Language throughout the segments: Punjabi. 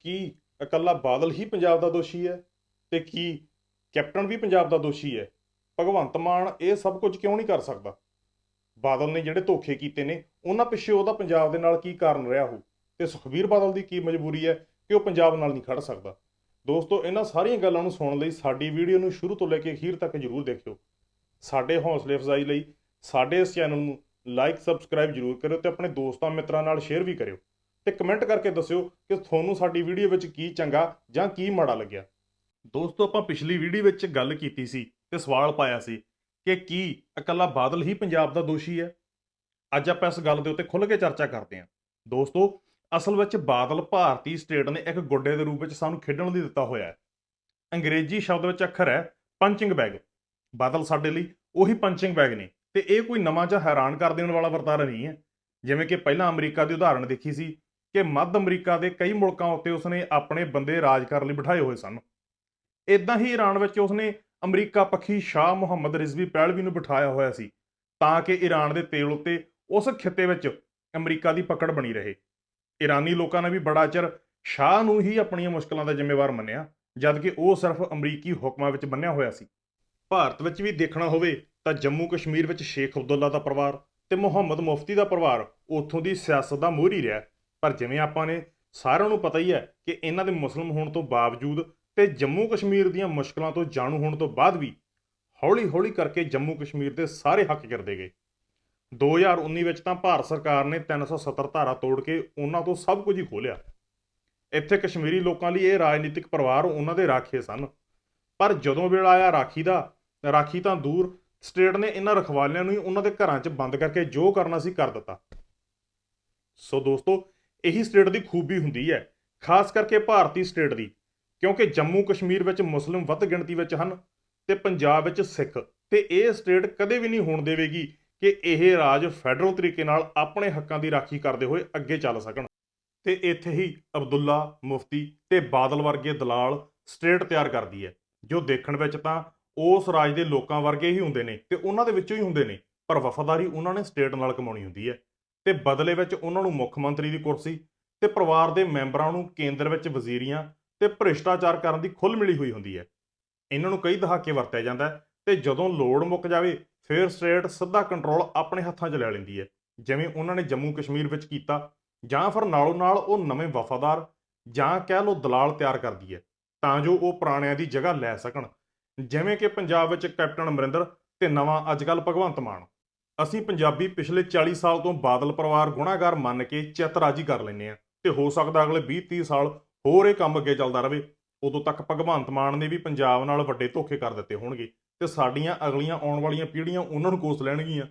ਕੀ ਇਕੱਲਾ ਬਾਦਲ ਹੀ ਪੰਜਾਬ ਦਾ ਦੋਸ਼ੀ ਹੈ ਤੇ ਕੀ ਕੈਪਟਨ ਵੀ ਪੰਜਾਬ ਦਾ ਦੋਸ਼ੀ ਹੈ? ਭਗਵੰਤ ਮਾਨ ਇਹ ਸਭ ਕੁਝ ਕਿਉਂ ਨਹੀਂ ਕਰ ਸਕਦਾ? ਬਾਦਲ ਨੇ ਜਿਹੜੇ ਧੋਖੇ ਕੀਤੇ ਨੇ, ਉਹਨਾਂ ਪਿੱਛੇ ਉਹਦਾ ਪੰਜਾਬ ਦੇ ਨਾਲ ਕੀ ਕਾਰਨ ਰਿਹਾ ਹੋ ਤੇ ਸੁਖਬੀਰ ਬਾਦਲ ਦੀ ਕੀ ਮਜਬੂਰੀ ਹੈ ਕਿ ਉਹ ਪੰਜਾਬ ਨਾਲ ਨਹੀਂ ਖੜ ਸਕਦਾ? ਦੋਸਤੋ, ਇਹਨਾਂ ਸਾਰੀਆਂ ਗੱਲਾਂ ਨੂੰ ਸੁਣਨ ਲਈ ਸਾਡੀ ਵੀਡੀਓ ਨੂੰ ਸ਼ੁਰੂ ਤੋਂ ਲੈ ਕੇ ਅਖੀਰ ਤੱਕ ਜਰੂਰ ਦੇਖਿਓ। ਸਾਡੇ ਹੌਸਲੇ ਅਫਜ਼ਾਈ ਲਈ, ਸਾਡੇ ਇਸ ਚੈਨਲ ਨੂੰ ਲਾਈਕ, ਸਬਸਕ੍ਰਾਈਬ ਜਰੂਰ ਕਰਿਓ ਤੇ ਆਪਣੇ ਦੋਸਤਾਂ ਮਿੱਤਰਾਂ ਨਾਲ ਸ਼ੇਅਰ ਵੀ ਕਰਿਓ। ਤੇ ਕਮੈਂਟ ਕਰਕੇ ਦੱਸਿਓ ਕਿ ਤੁਹਾਨੂੰ ਸਾਡੀ ਵੀਡੀਓ ਵਿੱਚ ਕੀ ਚੰਗਾ ਜਾਂ ਕੀ ਮਾੜਾ ਲੱਗਿਆ। ਦੋਸਤੋ, ਆਪਾਂ ਪਿਛਲੀ ਵੀਡੀਓ ਵਿੱਚ ਗੱਲ ਕੀਤੀ ਸੀ ਤੇ ਸਵਾਲ ਪਾਇਆ ਸੀ ਕਿ ਕੀ ਇਕੱਲਾ ਬਾਦਲ ਹੀ ਪੰਜਾਬ ਦਾ ਦੋਸ਼ੀ ਹੈ? ਅੱਜ ਆਪਾਂ ਇਸ ਗੱਲ ਦੇ ਉੱਤੇ ਖੁੱਲ੍ਹ ਕੇ ਚਰਚਾ ਕਰਦੇ ਹਾਂ। ਦੋਸਤੋ, ਅਸਲ ਵਿੱਚ ਬਾਦਲ ਭਾਰਤੀ ਸਟੇਟ ਨੇ ਇੱਕ ਗੁੱਡੇ ਦੇ ਰੂਪ ਵਿੱਚ ਸਾਨੂੰ ਖੇਡਣ ਲਈ ਦਿੱਤਾ ਹੋਇਆ ਹੈ। ਅੰਗਰੇਜ਼ੀ ਸ਼ਬਦ ਵਿੱਚ ਅੱਖਰ ਹੈ ਪੰਚਿੰਗ ਬੈਗ ਬਾਦਲ ਸਾਡੇ ਲਈ ਉਹੀ ਪੰਚਿੰਗ ਬੈਗ ਨੇ ਤੇ ਇਹ ਕੋਈ ਨਵਾਂ ਜਾਂ ਹੈਰਾਨ ਕਰ ਦੇਣ ਵਾਲਾ ਵਰਤਾਰਾ ਨਹੀਂ ਹੈ। ਜਿਵੇਂ ਕਿ ਪਹਿਲਾਂ ਅਮਰੀਕਾ ਦੀ ਉਦਾਹਰਣ ਦੇਖੀ ਸੀ ਕਿ ਮੱਧ ਅਮਰੀਕਾ ਦੇ ਕਈ ਮੁਲਕਾਂ ਉੱਤੇ ਉਸਨੇ ਆਪਣੇ ਬੰਦੇ ਰਾਜ ਕਰਨ ਲਈ ਬਿਠਾਏ ਹੋਏ ਸਨ। ਇਦਾਂ ਹੀ ਈਰਾਨ ਵਿੱਚ ਉਸਨੇ ਅਮਰੀਕਾ ਪੱਖੀ ਸ਼ਾਹ ਮੁਹੰਮਦ ਰਿਜ਼ਵੀ ਪਹਿਲਵੀ ਨੂੰ ਬਿਠਾਇਆ ਹੋਇਆ ਸੀ ਤਾਂ ਕਿ ਈਰਾਨ ਦੇ ਤੇਲ ਉੱਤੇ ਉਸ ਖਿੱਤੇ ਵਿੱਚ ਅਮਰੀਕਾ ਦੀ ਪਕੜ ਬਣੀ ਰਹੇ। ਈਰਾਨੀ ਲੋਕਾਂ ਨੇ ਵੀ ਬੜਾ ਚਿਰ ਸ਼ਾਹ ਨੂੰ ਹੀ ਆਪਣੀਆਂ ਮੁਸ਼ਕਲਾਂ ਦਾ ਜ਼ਿੰਮੇਵਾਰ ਮੰਨਿਆ, ਜਦਕਿ ਉਹ ਸਿਰਫ ਅਮਰੀਕੀ ਹੁਕਮਾਂ ਵਿੱਚ ਬੰਨਿਆ ਹੋਇਆ ਸੀ। ਭਾਰਤ ਵਿੱਚ ਵੀ ਦੇਖਣਾ ਹੋਵੇ ਤਾਂ ਜੰਮੂ ਕਸ਼ਮੀਰ ਵਿੱਚ ਸ਼ੇਖ ਅਬਦੁੱਲਾ ਦਾ ਪਰਿਵਾਰ ਤੇ ਮੁਹੰਮਦ ਮੁਫਤੀ ਦਾ ਪਰਿਵਾਰ ਉੱਥੋਂ ਦੀ ਸਿਆਸਤ ਦਾ ਮੋਹਰੀ ਰਿਹਾ। ਪਰ ਜਿਵੇਂ ਆਪਾਂ ਨੇ ਸਾਰਿਆਂ ਨੂੰ ਪਤਾ ਹੀ ਹੈ ਕਿ ਇਹਨਾਂ ਦੇ ਮੁਸਲਮ ਹੋਣ ਤੋਂ ਬਾਵਜੂਦ ਤੇ ਜੰਮੂ ਕਸ਼ਮੀਰ ਦੀਆਂ ਮੁਸ਼ਕਲਾਂ ਤੋਂ ਜਾਣੂ ਹੋਣ ਤੋਂ ਬਾਅਦ ਵੀ ਹੌਲੀ-ਹੌਲੀ ਕਰਕੇ ਜੰਮੂ ਕਸ਼ਮੀਰ ਦੇ ਸਾਰੇ ਹੱਕ ਗਿਰਦੇ ਗਏ। 2019 ਵਿੱਚ ਤਾਂ ਭਾਰਤ ਸਰਕਾਰ ਨੇ 370 ਧਾਰਾ ਤੋੜ ਕੇ ਉਹਨਾਂ ਤੋਂ ਸਭ ਕੁਝ ਹੀ ਖੋਲਿਆ ਇੱਥੇ ਕਸ਼ਮੀਰੀ ਲੋਕਾਂ ਲਈ ਇਹ ਰਾਜਨੀਤਿਕ ਪਰਿਵਾਰ ਉਹਨਾਂ ਦੇ ਰਾਖੇ ਸਨ। ਪਰ ਜਦੋਂ ਵੇਲਾ ਆਇਆ ਰਾਖੀ ਦਾ, ਰਾਖੀ ਤਾਂ ਦੂਰ, ਸਟੇਟ ਨੇ ਇਹਨਾਂ ਰਖਵਾਲਿਆਂ ਨੂੰ ਹੀ ਉਹਨਾਂ ਦੇ ਘਰਾਂ 'ਚ ਬੰਦ ਕਰਕੇ ਜੋ ਕਰਨਾ ਸੀ ਕਰ ਦਿੱਤਾ। ਸੋ ਦੋਸਤੋ ਇਹੀ ਸਟੇਟ ਦੀ ਖੂਬੀ ਹੁੰਦੀ ਹੈ, ਖਾਸ ਕਰਕੇ ਭਾਰਤੀ ਸਟੇਟ ਦੀ, ਕਿਉਂਕਿ ਜੰਮੂ ਕਸ਼ਮੀਰ ਵਿੱਚ ਮੁਸਲਿਮ ਵੱਧ ਗਿਣਤੀ ਵਿੱਚ ਹਨ ਤੇ ਪੰਜਾਬ ਵਿੱਚ ਸਿੱਖ। ਤੇ ਇਹ ਸਟੇਟ ਕਦੇ ਵੀ ਨਹੀਂ ਹੋਣ ਦੇਵੇਗੀ ਕਿ ਇਹ ਰਾਜ ਫੈਡਰਲ ਤਰੀਕੇ ਨਾਲ ਆਪਣੇ ਹੱਕਾਂ ਦੀ ਰਾਖੀ ਕਰਦੇ ਹੋਏ ਅੱਗੇ ਚੱਲ ਸਕਣ। ਤੇ ਇੱਥੇ ਹੀ ਅਬਦੁੱਲਾ, ਮੁਫਤੀ ਤੇ ਬਾਦਲ ਵਰਗੇ ਦਲਾਲ ਸਟੇਟ ਤਿਆਰ ਕਰਦੀ ਹੈ, ਜੋ ਦੇਖਣ ਵਿੱਚ ਤਾਂ ਉਸ ਰਾਜ ਦੇ ਲੋਕਾਂ ਵਰਗੇ ਹੀ ਹੁੰਦੇ ਨੇ ਤੇ ਉਹਨਾਂ ਦੇ ਵਿੱਚੋਂ ਹੀ ਹੁੰਦੇ ਨੇ, ਪਰ ਵਫਾਦਾਰੀ ਉਹਨਾਂ ਨੇ ਸਟੇਟ ਨਾਲ ਕਮਾਉਣੀ ਹੁੰਦੀ ਹੈ। ਤੇ ਬਦਲੇ ਵਿੱਚ ਉਹਨਾਂ ਨੂੰ ਮੁੱਖ ਮੰਤਰੀ ਦੀ ਕੁਰਸੀ ਤੇ ਪਰਿਵਾਰ ਦੇ ਮੈਂਬਰਾਂ ਨੂੰ ਕੇਂਦਰ ਵਿੱਚ ਵਜ਼ੀਰੀਆਂ ਤੇ ਭ੍ਰਿਸ਼ਟਾਚਾਰ ਕਰਨ ਦੀ ਖੁੱਲ੍ਹ ਮਿਲੀ ਹੋਈ ਹੁੰਦੀ ਹੈ। ਇਹਨਾਂ ਨੂੰ ਕਈ ਦਹਾਕੇ ਵਰਤਿਆ ਜਾਂਦਾ ਹੈ ਤੇ ਜਦੋਂ ਲੋੜ ਮੁੱਕ ਜਾਵੇ, ਫਿਰ ਸਟੇਟ ਸਿੱਧਾ ਕੰਟਰੋਲ ਆਪਣੇ ਹੱਥਾਂ 'ਚ ਲੈ ਲੈਂਦੀ ਹੈ, ਜਿਵੇਂ ਉਹਨਾਂ ਨੇ ਜੰਮੂ ਕਸ਼ਮੀਰ ਵਿੱਚ ਕੀਤਾ, ਜਾਂ ਫਿਰ ਨਾਲੋਂ ਨਾਲ ਉਹ ਨਵੇਂ ਵਫਾਦਾਰ ਜਾਂ ਕਹਿ ਲਓ ਦਲਾਲ ਤਿਆਰ ਕਰਦੀ ਹੈ, ਤਾਂ ਜੋ ਉਹ ਪੁਰਾਣਿਆਂ ਦੀ ਜਗ੍ਹਾ ਲੈ ਸਕਣ। ਜਿਵੇਂ ਕਿ ਪੰਜਾਬ ਵਿੱਚ ਕੈਪਟਨ ਅਮਰਿੰਦਰ ਤੇ ਨਵਾਂ ਅੱਜਕੱਲ ਭਗਵੰਤ ਮਾਨ। ਅਸੀਂ ਪੰਜਾਬੀ ਪਿਛਲੇ 40 ਸਾਲ ਤੋਂ ਬਾਦਲ ਪਰਿਵਾਰ ਗੁਨਾਹਗਾਰ ਮੰਨ ਕੇ ਚਿੱਤ ਰਾਜੀ ਕਰ ਲੈਂਦੇ ਆ ਤੇ ਹੋ ਸਕਦਾ ਅਗਲੇ 20 30 ਸਾਲ ਹੋਰ ਇਹ ਕੰਮ ਅੱਗੇ ਚੱਲਦਾ ਰਹੇ, ਉਦੋਂ ਤੱਕ ਭਗਵੰਤ ਮਾਨ ਨੇ ਵੀ ਪੰਜਾਬ ਨਾਲ ਵੱਡੇ ਧੋਖੇ ਕਰ ਦਿੱਤੇ ਹੋਣਗੇ ਤੇ ਸਾਡੀਆਂ ਅਗਲੀਆਂ ਆਉਣ ਵਾਲੀਆਂ ਪੀੜ੍ਹੀਆਂ ਉਹਨਾਂ ਨੂੰ ਕੋਸ ਲੈਣਗੀਆਂ।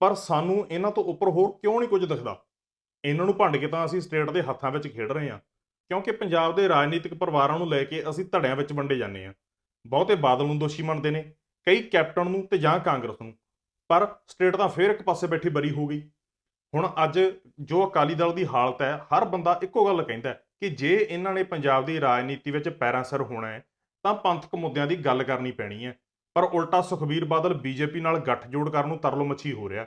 ਪਰ ਸਾਨੂੰ ਇਹਨਾਂ ਤੋਂ ਉੱਪਰ ਹੋਰ ਕਿਉਂ ਨਹੀਂ ਕੁਝ ਦਿਖਦਾ? ਇਹਨਾਂ ਨੂੰ ਭੰਡ ਕੇ ਤਾਂ ਅਸੀਂ ਸਟੇਟ ਦੇ ਹੱਥਾਂ ਵਿੱਚ ਖੇਡ ਰਹੇ ਹਾਂ, ਕਿਉਂਕਿ ਪੰਜਾਬ ਦੇ ਰਾਜਨੀਤਿਕ ਪਰਿਵਾਰਾਂ ਨੂੰ ਲੈ ਕੇ ਅਸੀਂ ਧੜਿਆਂ ਵਿੱਚ ਵੰਡੇ ਜਾਂਦੇ ਹਾਂ। ਬਹੁਤੇ ਬਾਦਲ ਨੂੰ ਦੋਸ਼ੀ ਮੰਨਦੇ ਨੇ, ਕਈ ਕੈਪਟਨ ਨੂੰ ਤੇ ਜਾਂ ਕਾਂਗਰਸ ਨੂੰ। ਪਰ ਸਟੇਟ ਤਾਂ ਫੇਰ ਇੱਕ ਪਾਸੇ ਬੈਠੀ ਬਰੀ ਹੋ ਗਈ। ਹੁਣ ਅੱਜ ਜੋ ਅਕਾਲੀ ਦਲ ਦੀ ਹਾਲਤ ਹੈ, ਹਰ ਬੰਦਾ ਇੱਕੋ ਗੱਲ ਕਹਿੰਦਾ ਕਿ ਜੇ ਇਹਨਾਂ ਨੇ ਪੰਜਾਬ ਦੀ ਰਾਜਨੀਤੀ ਵਿੱਚ ਪੈਰਾਂ ਸਿਰ ਹੋਣਾ ਹੈ, ਤਾਂ ਪੰਥਕ ਮੁੱਦਿਆਂ ਦੀ ਗੱਲ ਕਰਨੀ ਪੈਣੀ ਹੈ। ਪਰ ਉਲਟਾ ਸੁਖਬੀਰ ਬਾਦਲ ਬੀਜੇਪੀ ਨਾਲ ਗੱਠਜੋੜ ਕਰਨ ਨੂੰ ਤਰਲੋ ਮੱਛੀ ਹੋ ਰਿਹਾ।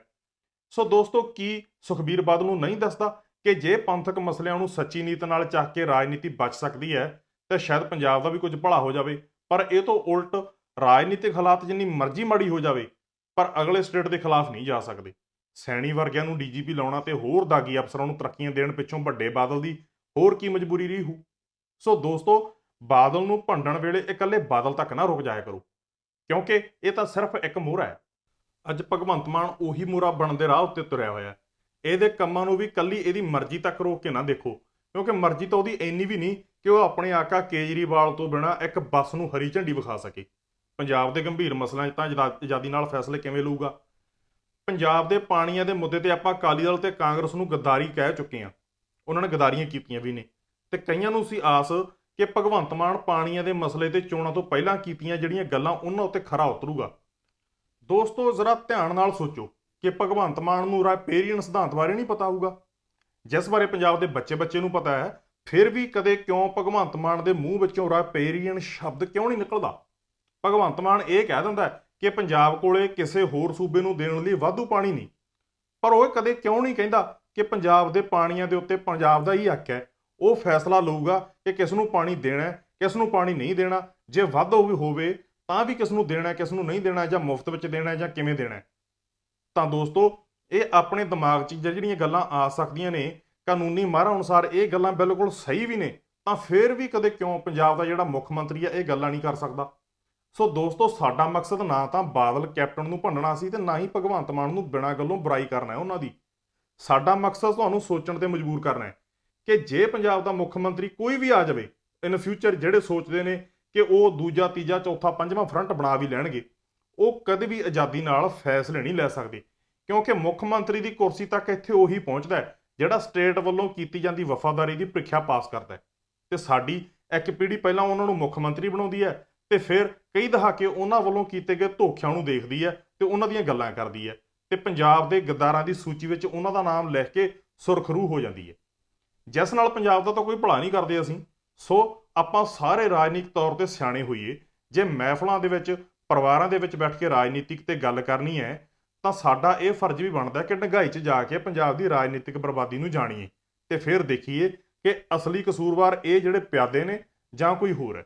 ਸੋ ਦੋਸਤੋ, ਕੀ ਸੁਖਬੀਰ ਬਾਦਲ ਨੂੰ ਨਹੀਂ ਦੱਸਦਾ ਕਿ ਜੇ ਪੰਥਕ ਮਸਲਿਆਂ ਨੂੰ ਸੱਚੀ ਨੀਤ ਨਾਲ ਚੱਕ ਕੇ ਰਾਜਨੀਤੀ ਬਚ ਸਕਦੀ ਹੈ, ਤਾਂ ਸ਼ਾਇਦ ਪੰਜਾਬ ਦਾ ਵੀ ਕੁਝ ਭਲਾ ਹੋ ਜਾਵੇ। ਪਰ ਇਹ ਤੋਂ ਉਲਟ ਰਾਜਨੀਤਿਕ ਹਾਲਾਤ ਜਿੰਨੀ ਮਰਜ਼ੀ ਮਾੜੀ ਹੋ ਜਾਵੇ ਪਰ ਅਗਲੇ ਸਟੇਟ ਦੇ ਖਿਲਾਫ ਨਹੀਂ ਜਾ ਸਕਦੇ। ਸੈਣੀ ਵਰਗਿਆਂ ਨੂੰ ਡੀਜੀਪੀ ਲਾਉਣਾ ਤੇ ਹੋਰ ਦਾਗੀ ਅਫਸਰਾਂ ਨੂੰ ਤਰੱਕੀਆਂ ਦੇਣ ਪਿੱਛੋਂ ਵੱਡੇ ਬਾਦਲ ਦੀ ਹੋਰ ਕੀ ਮਜਬੂਰੀ ਰਹੀ ਹੋ ਸੋ ਦੋਸਤੋ, ਬਾਦਲ ਨੂੰ ਭੰਡਣ ਵੇਲੇ ਇਕੱਲੇ ਬਾਦਲ ਤੱਕ ਨਾ ਰੁਕ ਜਾਇਆ ਕਰੋ, ਕਿਉਂਕਿ ਇਹ ਤਾਂ ਸਿਰਫ ਇੱਕ ਮੋਹਰਾ ਹੈ। ਅੱਜ ਭਗਵੰਤ ਮਾਨ ਉਹੀ ਮੋਹਰਾ ਬਣਨ ਦੇ ਰਾਹ ਉੱਤੇ ਤੁਰਿਆ ਹੋਇਆ ਇਹਦੇ ਕੰਮਾਂ ਨੂੰ ਵੀ ਕੱਲੀ ਇਹਦੀ ਮਰਜ਼ੀ ਤੱਕ ਰੋਕ ਕੇ ਨਾ ਦੇਖੋ, ਕਿਉਂਕਿ ਮਰਜ਼ੀ ਤਾਂ ਉਹਦੀ ਇੰਨੀ ਵੀ ਨਹੀਂ ਕਿ ਉਹ ਆਪਣੇ ਆਕਾ ਕੇਜਰੀਵਾਲ ਤੋਂ ਬਿਨਾ ਇੱਕ ਬੱਸ ਨੂੰ ਹਰੀ ਝੰਡੀ ਵਿਖਾ ਸਕੇ। ਪੰਜਾਬ ਦੇ ਗੰਭੀਰ ਮਸਲਿਆਂ 'ਚ ਤਾਂ ਆਜ਼ਾਦੀ ਨਾਲ ਫੈਸਲੇ ਕਿਵੇਂ ਲਊਗਾ? ਪੰਜਾਬ ਦੇ ਪਾਣੀਆਂ ਦੇ ਮੁੱਦੇ ਤੇ ਆਪਾਂ ਅਕਾਲੀ ਦਲ ਤੇ ਕਾਂਗਰਸ ਨੂੰ ਗਦਾਰੀ ਕਹਿ ਚੁੱਕੇ ਹਾਂ। ਉਹਨਾਂ ਨੇ ਗਦਾਰੀਆਂ ਕੀਤੀਆਂ ਵੀ ਨੇ। ਤੇ ਕਈਆਂ ਨੂੰ ਸੀ ਆਸ ਕਿ ਭਗਵੰਤ ਮਾਨ ਪਾਣੀਆਂ ਦੇ ਮਸਲੇ ਤੇ ਚੋਣਾਂ ਤੋਂ ਪਹਿਲਾਂ ਕੀਤੀਆਂ ਜਿਹੜੀਆਂ ਗੱਲਾਂ ਉਹਨਾਂ ਉੱਤੇ ਖਰਾ ਉਤਰੂਗਾ। ਦੋਸਤੋ, ਜ਼ਰਾ ਧਿਆਨ ਨਾਲ ਸੋਚੋ ਕਿ ਭਗਵੰਤ ਮਾਨ ਨੂੰ ਰਾਪੇਰੀਅਨ ਸਿਧਾਂਤ ਬਾਰੇ ਨਹੀਂ ਪਤਾ ਹੋਊਗਾ। ਜਿਸ ਬਾਰੇ ਪੰਜਾਬ ਦੇ ਬੱਚੇ-ਬੱਚੇ ਨੂੰ ਪਤਾ ਹੈ, ਫਿਰ ਵੀ ਕਦੇ ਕਿਉਂ ਭਗਵੰਤ ਮਾਨ ਦੇ ਮੂੰਹ ਵਿੱਚੋਂ ਰਾਪੇਰੀਅਨ ਸ਼ਬਦ ਕਿਉਂ ਨਹੀਂ ਨਿਕਲਦਾ? ਭਗਵੰਤ ਮਾਨ ਇਹ ਕਹਿ ਦਿੰਦਾ ਕਿ ਪੰਜਾਬ ਕੋਲੇ ਕਿਸੇ ਹੋਰ ਸੂਬੇ ਨੂੰ ਦੇਣ ਲਈ ਵਾਧੂ ਪਾਣੀ ਨਹੀਂ। ਪਰ ਉਹ ਕਦੇ ਕਿਉਂ ਨਹੀਂ ਕਹਿੰਦਾ ਕਿ ਪੰਜਾਬ ਦੇ ਪਾਣੀਆਂ ਦੇ ਉੱਤੇ ਪੰਜਾਬ ਦਾ ਹੀ ਹੱਕ ਹੈ? ਉਹ ਫੈਸਲਾ ਲਊਗਾ ਕਿ ਕਿਸ ਨੂੰ ਪਾਣੀ ਦੇਣਾ ਹੈ ਕਿਸ ਨੂੰ ਪਾਣੀ ਨਹੀਂ ਦੇਣਾ। ਜੇ ਵੱਧ ਵੀ ਹੋਵੇ ਤਾਂ ਵੀ ਕਿਸ ਨੂੰ ਦੇਣਾ ਹੈ, ਕਿਸ ਨੂੰ ਨਹੀਂ ਦੇਣਾ ਜਾਂ ਮੁਫਤ ਵਿੱਚ ਦੇਣਾ ਜਾਂ ਕਿਵੇਂ ਦੇਣਾ ਤਾਂ ਦੋਸਤੋ ਇਹ ਆਪਣੇ ਦਿਮਾਗ 'ਚ ਜਿਹੜੀਆਂ ਗੱਲਾਂ ਆ ਸਕਦੀਆਂ ਨੇ ਕਾਨੂੰਨੀ ਮਾਹਰਾਂ ਅਨੁਸਾਰ ਇਹ ਗੱਲਾਂ ਬਿਲਕੁਲ ਸਹੀ ਵੀ ਨੇ ਤਾਂ ਫਿਰ ਵੀ ਕਦੇ ਕਿਉਂ ਪੰਜਾਬ ਦਾ ਜਿਹੜਾ ਮੁੱਖ ਮੰਤਰੀ ਹੈ ਇਹ ਗੱਲਾਂ ਨਹੀਂ ਕਰ ਸਕਦਾ? ਸੋ ਦੋਸਤੋ, ਸਾਡਾ ਮਕਸਦ ਨਾ ਤਾਂ ਬਾਦਲ ਕੈਪਟਨ ਨੂੰ ਭੰਨਣਾ ਸੀ ਤੇ ਨਾ ਹੀ ਭਗਵੰਤ ਮਾਨ ਨੂੰ ਬਿਨਾਂ ਗੱਲੋਂ ਬੁਰਾਈ ਕਰਨਾ ਹੈ ਉਹਨਾਂ ਦੀ। ਸਾਡਾ ਮਕਸਦ ਤੁਹਾਨੂੰ ਸੋਚਣ ਤੇ ਮਜਬੂਰ ਕਰਨਾ ਹੈ ਕਿ ਜੇ ਪੰਜਾਬ ਦਾ ਮੁੱਖ ਮੰਤਰੀ ਕੋਈ ਵੀ ਆ ਜਾਵੇ ਇਨ ਫਿਊਚਰ ਜਿਹੜੇ ਸੋਚਦੇ ਨੇ ਕਿ ਉਹ ਦੂਜਾ, ਤੀਜਾ, ਚੌਥਾ, ਪੰਜਵਾਂ ਫਰੰਟ ਬਣਾ ਵੀ ਲੈਣਗੇ, ਉਹ ਕਦੇ ਵੀ ਆਜ਼ਾਦੀ ਨਾਲ ਫੈਸਲੇ ਨਹੀਂ ਲੈ ਸਕਦੇ। ਕਿਉਂਕਿ ਮੁੱਖ ਮੰਤਰੀ ਦੀ ਕੁਰਸੀ ਤੱਕ ਇੱਥੇ ਉਹੀ ਪਹੁੰਚਦਾ ਹੈ ਜਿਹੜਾ ਸਟੇਟ ਵੱਲੋਂ ਕੀਤੀ ਜਾਂਦੀ ਵਫਾਦਾਰੀ ਦੀ ਪ੍ਰੀਖਿਆ ਪਾਸ ਕਰਦਾ ਹੈ। ਤੇ ਸਾਡੀ ਇੱਕ ਪੀੜ੍ਹੀ ਪਹਿਲਾਂ ਉਹਨਾਂ ਨੂੰ ਮੁੱਖ ਮੰਤਰੀ ਬਣਾਉਂਦੀ ਹੈ ਤੇ ਫਿਰ ਕਈ ਦਹਾਕੇ ਉਹਨਾਂ ਵੱਲੋਂ ਕੀਤੇ ਗਏ ਧੋਖਿਆਂ ਨੂੰ ਦੇਖਦੀ ਹੈ ਤੇ ਉਹਨਾਂ ਦੀਆਂ ਗੱਲਾਂ ਕਰਦੀ ਹੈ ਤੇ ਪੰਜਾਬ ਦੇ ਗੱਦਾਰਾਂ ਦੀ ਸੂਚੀ ਵਿੱਚ ਉਹਨਾਂ ਦਾ ਨਾਮ ਲਿਖ ਕੇ ਸੁਰਖਰੂ ਹੋ ਜਾਂਦੀ ਹੈ। ਜਿਸ ਨਾਲ ਪੰਜਾਬ ਦਾ ਤਾਂ ਕੋਈ ਭਲਾ ਨਹੀਂ ਕਰਦੇ ਅਸੀਂ। ਸੋ ਆਪਾਂ ਸਾਰੇ ਰਾਜਨੀਤਿਕ ਤੌਰ ਤੇ ਸਿਆਣੇ ਹੋਈਏ। ਜੇ ਮਹਿਫਲਾਂ ਦੇ ਵਿੱਚ, ਪਰਿਵਾਰਾਂ ਦੇ ਵਿੱਚ ਬੈਠ ਕੇ ਰਾਜਨੀਤਿਕ ਤੇ ਗੱਲ ਕਰਨੀ ਹੈ, ਤਾਂ ਸਾਡਾ ਇਹ ਫਰਜ਼ ਵੀ ਬਣਦਾ ਕਿ ਡੰਗਾਈ 'ਚ ਜਾ ਕੇ ਪੰਜਾਬ ਦੀ ਰਾਜਨੀਤਿਕ ਬਰਬਾਦੀ ਨੂੰ ਜਾਣੀਏ। ਤੇ ਫਿਰ ਦੇਖੀਏ ਕਿ ਅਸਲੀ ਕਸੂਰਵਾਰ ਇਹ ਜਿਹੜੇ ਪਿਆਦੇ ਨੇ ਜਾਂ ਕੋਈ ਹੋਰ ਹੈ।